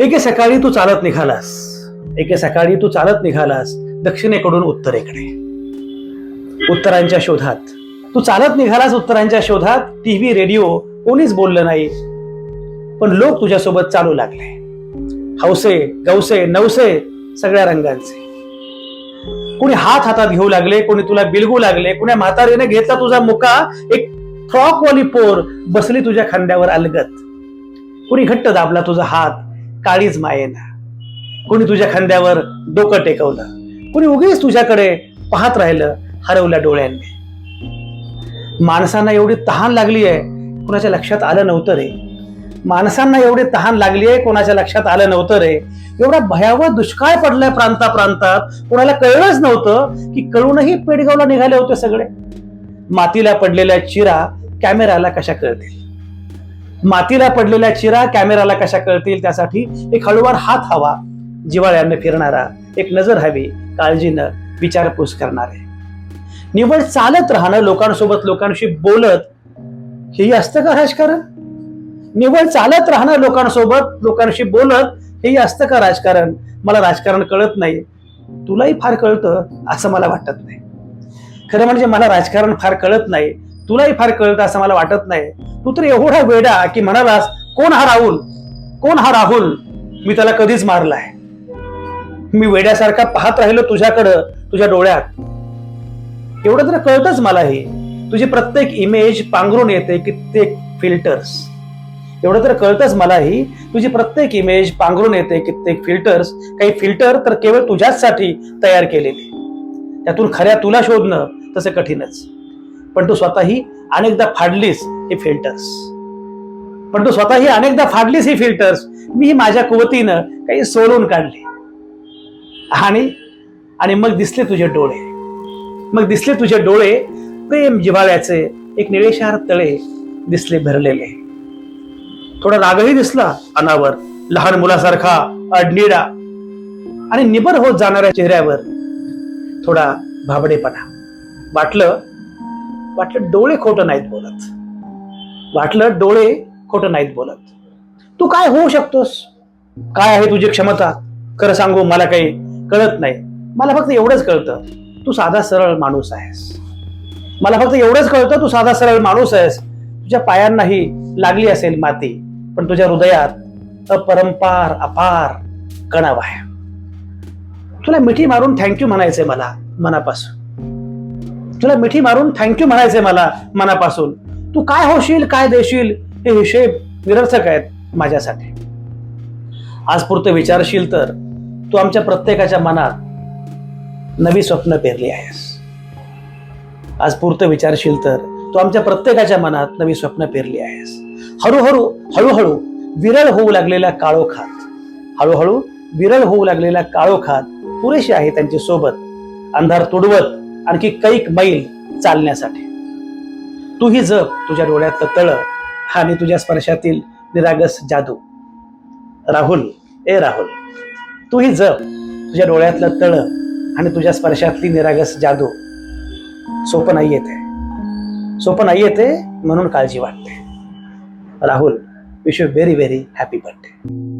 एके सकाळी तू चालत निघालास. एके सकाळी तू चालत निघालास दक्षिणेकडून उत्तरेकडे. उत्तरांच्या शोधात. तू चालत निघालास उत्तरांच्या शोधात टीव्ही रेडिओ कोणीच बोललं नाही. पण लोक तुझ्यासोबत चालू लागले. हौसे गौसे नवसे सगळ्या रंगांचे. कोणी हात हातात घेऊ लागले कोणी तुला बिलगू लागले कोणी म्हातारीने घेतला तुझा मुका एक फ्रॉक वाली पोर बसली तुझ्या खांद्यावर अलगत कोणी घट्ट दाबला तुझा हात काळीच मायेना. कोणी तुझ्या खांद्यावर डोकं टेकवलं कोणी उगीच तुझ्याकडे पाहत राहिलं हरवल्या डोळ्यांनी. माणसांना एवढी तहान लागली आहे कोणाच्या लक्षात आलं नव्हतं रे. माणसांना एवढी तहान लागली आहे कोणाच्या लक्षात आलं नव्हतं रे. एवढा भयावह दुष्काळ पडलाय प्रांता प्रांतात कोणाला कळलंच नव्हतं की कळूनही पेडगावला निघाले होते सगळे. मातीला पडलेल्या चिरा कॅमेराला कशा कळतील? मातीला पडलेल्या चिरा कॅमेराला कशा कळतील त्यासाठी एक हळूवार हात हवा. जिवाळ्याने फिरणारा एक नजर हवी काळजीनं विचारपूस करणारे. निवड चालत राहणं लोकांसोबत लोकांशी बोलत हेही असतं का राजकारण? निवड चालत राहणं लोकांसोबत लोकांशी बोलत हेही असतं का राजकारण? मला राजकारण कळत नाही. तुलाही फार कळतं असं मला वाटत नाही. खरं म्हणजे मला राजकारण फार कळत नाही. तुलाही फार कळतं असं मला वाटत नाही. तू तर एवढा वेडा की म्हणालास कोण हा राहुल? कोण हा राहुल? मी त्याला कधीच मारलाय. मी वेड्यासारखा पाहत राहिलो तुझ्याकडं तुझ्या डोळ्यात. एवढं तर कळतच मलाही तुझी प्रत्येक इमेज पांघरून येते कित्येक फिल्टर्स एवढं तर कळतच मलाही तुझी प्रत्येक इमेज पांघरून येते कित्येक फिल्टर्स काही फिल्टर तर केवळ तुझ्याचसाठी तयार केलेले. त्यातून खऱ्या तुला शोधणं तसं कठीणच. पण तू स्वतःही अनेकदा फाडलीस हे फिल्टर्स पण तू स्वतःही अनेकदा फाडलीस हे फिल्टर्स मी माझ्या कुवतीनं काही सोलून काढले. आणि आणि मग दिसले तुझे डोळे. मग दिसले तुझे डोळे प्रेम जिव्हाळ्याचे एक निळेशार तळे दिसले भरलेले. थोडा रागही दिसला अनावर लहान मुलासारखा अडनिडा. आणि निबर होत जाणाऱ्या चेहऱ्यावर थोडा भाबडेपणा. वाटलं वाटलं डोळे खोटं नाहीत बोलत. वाटलं डोळे खोटं नाहीत बोलत. तू काय होऊ शकतोस? काय आहे तुझी क्षमता? खरं सांगू मला काही कळत नाही. मला फक्त एवढंच कळतं तू साधा सरळ माणूस आहेस. मला फक्त एवढंच कळतं तू साधा सरळ माणूस आहेस. तुझ्या पायांनाही लागली असेल माती पण तुझ्या हृदयात अपरंपार अपार कणाव आहे. तुला मिठी मारून थँक्यू म्हणायचंय मला मनापासून. तुला मिठी मारून थँक्यू म्हणायचंय मला मनापासून. तू काय होशील काय देशील हे हिशेब निरर्थक आहेत माझ्यासाठी. आज पुरतं विचारशील तर तू आमच्या प्रत्येकाच्या मनात नवी स्वप्न पेरली आहेस. आज पुरतं विचारशील तर तू आमच्या प्रत्येकाच्या मनात नवी स्वप्न पेरली आहेस. हळूहळू हळूहळू विरळ होऊ लागलेल्या काळोखात हळूहळू विरळ होऊ लागलेल्या काळोखात पुरेशी आहे त्यांची सोबत. अंधार तुडवत आणखी कैक मैल चालण्यासाठी. तूही जप तुझ्या डोळ्यातलं तळ आणि तुझ्या स्पर्शातील निरागस जादू. राहुल ए राहुल तूही जप तुझ्या डोळ्यातलं तळ आणि तुझ्या स्पर्शातली निरागस जादू. सोपं नाही येते. सोपं नाही येते म्हणून काळजी वाटते. Rahul wish you very very happy birthday